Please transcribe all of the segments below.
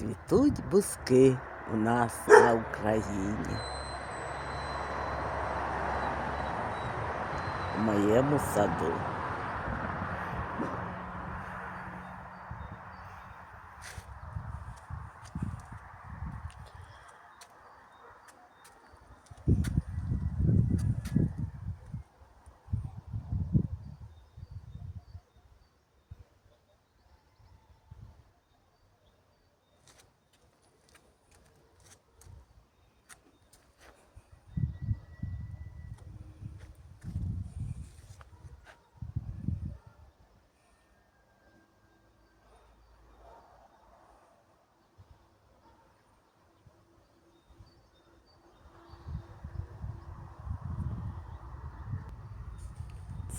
Цвітуть бузки у нас на Україні. В моєму саду.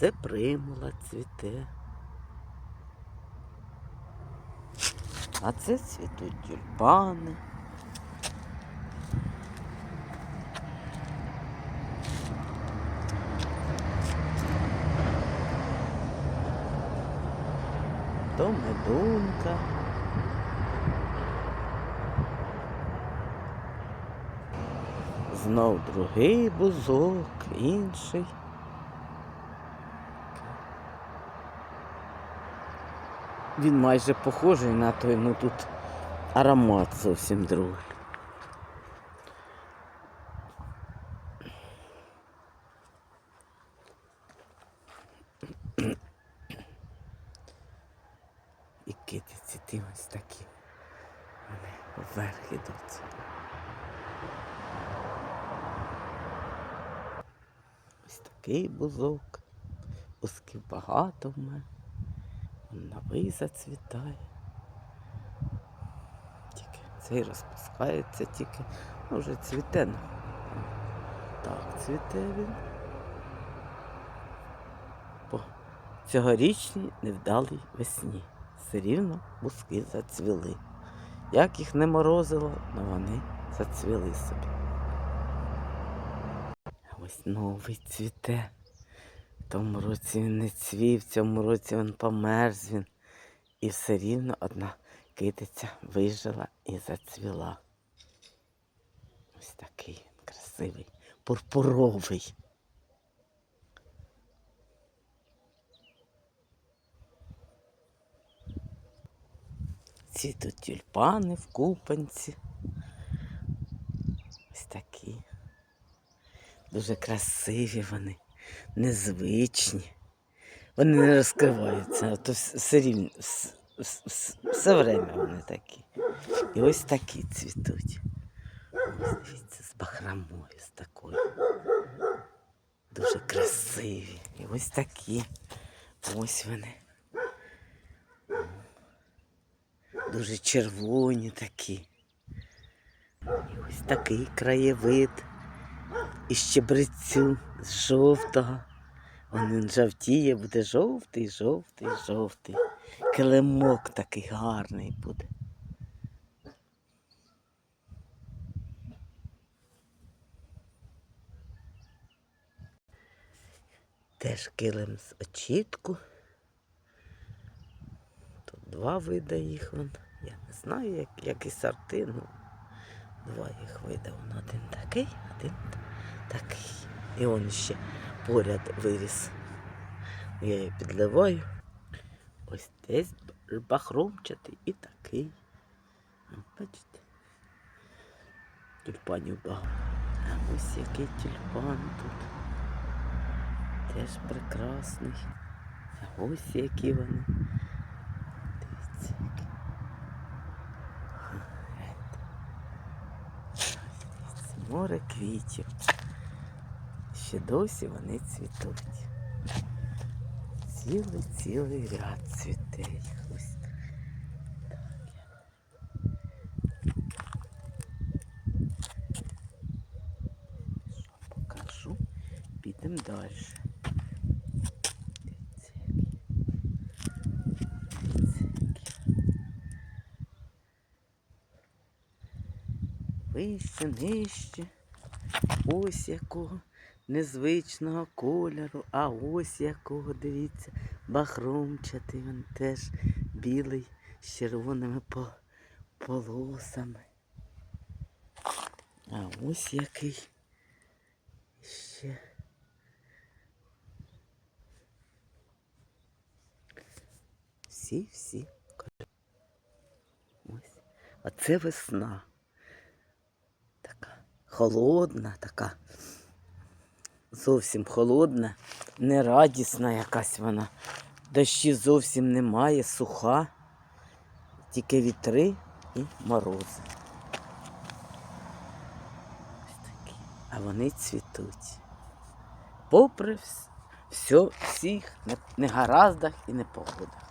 Це примула цвіте. А це цвітуть тюльпани. То медунка. Знов другий бузок, інший. Він майже похожий на той, ну тут аромат зовсім другий. І китиці ті ось такі. Вони вверх ідуть. Ось такий бузок. Бузків багато в мене. Новий зацвітає. Тільки цей розпускається тільки. Ну, вже цвіте. ну. Так, цвіте він. По цьогорічній невдалій весні. Все рівно бузки зацвіли. Як їх не морозило, але вони зацвіли собі. Ось новий цвіте. Тому році він не цвів, в цьому році він померз він. І все рівно одна китиця вижила і зацвіла. Ось такий красивий, пурпуровий. Ці тут тюльпани в купанці. Ось такі. Дуже красиві вони незвичні. Вони не розкриваються, а то все рівно, вс- вс- вс- все время вони такі. І ось такі цвітуть. Ось дивіться, з бахромою, з такою. Дуже красиві. І ось такі. Ось вони. Дуже червоні такі. І ось такий краєвид із щебрецю, з жовтого. Він жовтіє, буде жовтий, жовтий, жовтий. Килимок такий гарний буде. Теж килим з очітку. Тут два вида їх. Вон. Я не знаю, як, які сорти, ну два їх вида. Один такий, один такий. І он ще поряд виріс. Я її підливаю. Ось десь бахромчатий і такий. Бачите? Тюльпанів багато. А ось який тюльпан тут. Теж прекрасний. А ось які вони. Дивіться, Море квітів. Ще досі вони цвітуть. Цілий цілий ряд цвіте їх. Ось так. Що покажу? Підемо далі. Вище, нижче. Ось якого незвичного кольору, а ось якого, дивіться, бахромчатий, він теж білий з червоними полосами. А ось який ще. Всі, всі. кольори. Ось. А це весна. Така холодна, така. Зовсім холодна, нерадісна якась вона. Дощі зовсім немає, суха, тільки вітри і морози. А вони цвітуть. Попри вс- все, всіх негараздах і непогодах.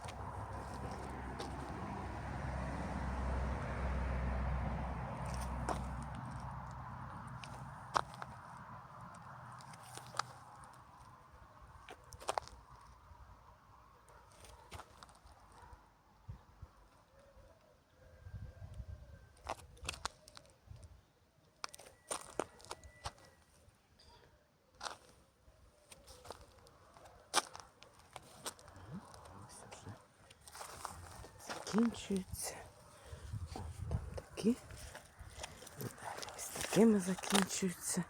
Закінчується. О, там такі. Ось такими закінчуються.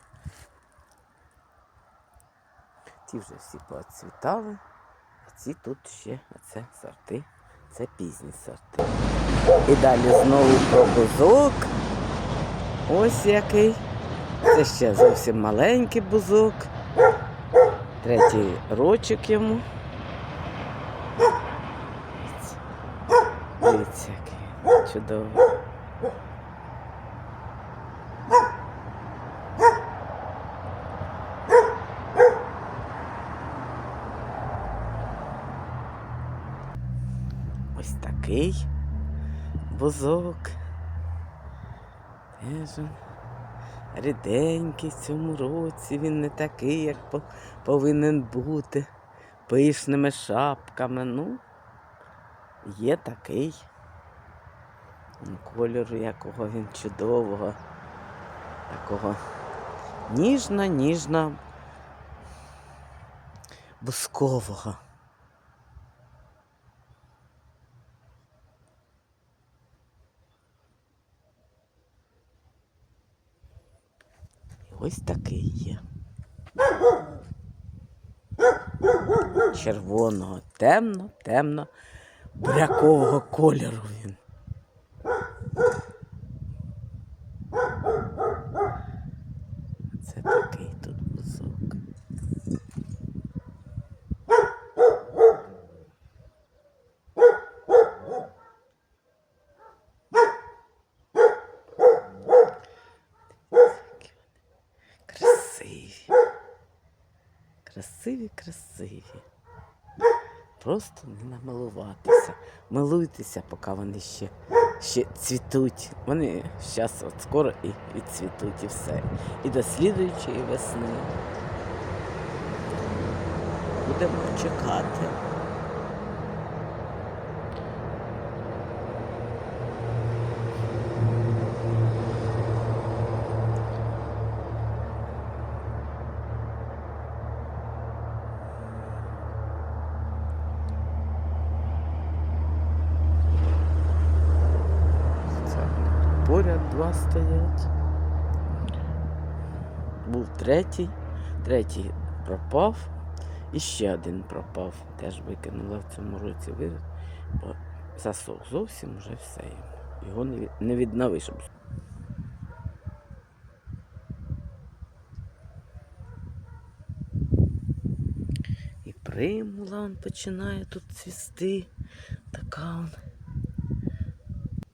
Ті вже всі поцвітали, а ці тут ще оце сорти. Це пізні сорти. І далі знову про бузок. Ось який. Це ще зовсім маленький бузок. Третій рочок йому. Дивіться, чудовий. Ось такий бузок. Теж ріденький в цьому році. Він не такий, як повинен бути. Пишними шапками. Ну, є такий. Кольору якого він чудового. Такого ніжно-ніжно бускового. І ось такий є. Червоного, темно, темно, бурякового кольору він. Це такий тут бузок. Красиві. Красиві, красиві. Просто не намилуватися. Милуйтеся, поки вони ще, ще цвітуть. Вони зараз от скоро і відцвітуть і все. І до слідуючої весни. Будемо чекати. Це поряд два стоять. Був третій, третій пропав, і ще один пропав. Теж викинула в цьому році виріс, бо засох зовсім вже все. Його не, від- відновиш. І примула он починає тут цвісти. Така он.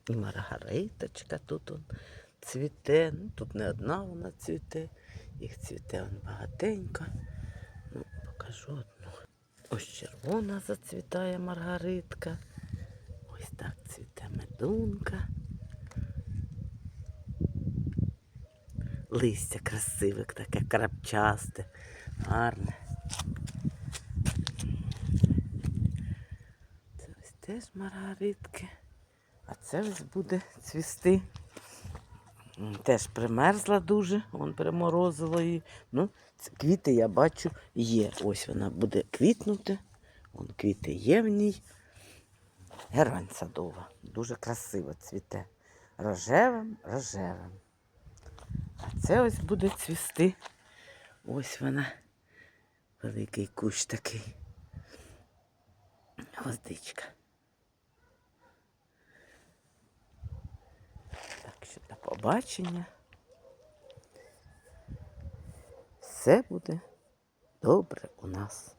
І маргариточка тут он цвіте. Ну, тут не одна вона цвіте, їх цвіте он багатенько. Ну, покажу одну. Ось червона зацвітає маргаритка. Ось так цвіте медунка. Листя красиве, таке крапчасте, гарне. Це ось теж маргаритки. Це ось буде цвісти. Теж примерзла дуже, вон приморозило її. Ну, квіти я бачу є. Ось вона буде квітнути. Вон квіти є в ній. Герань садова. Дуже красиво цвіте. рожевим, рожевим. А це ось буде цвісти. Ось вона. Великий кущ такий. Гвоздичка. Так що до побачення. Все буде добре у нас.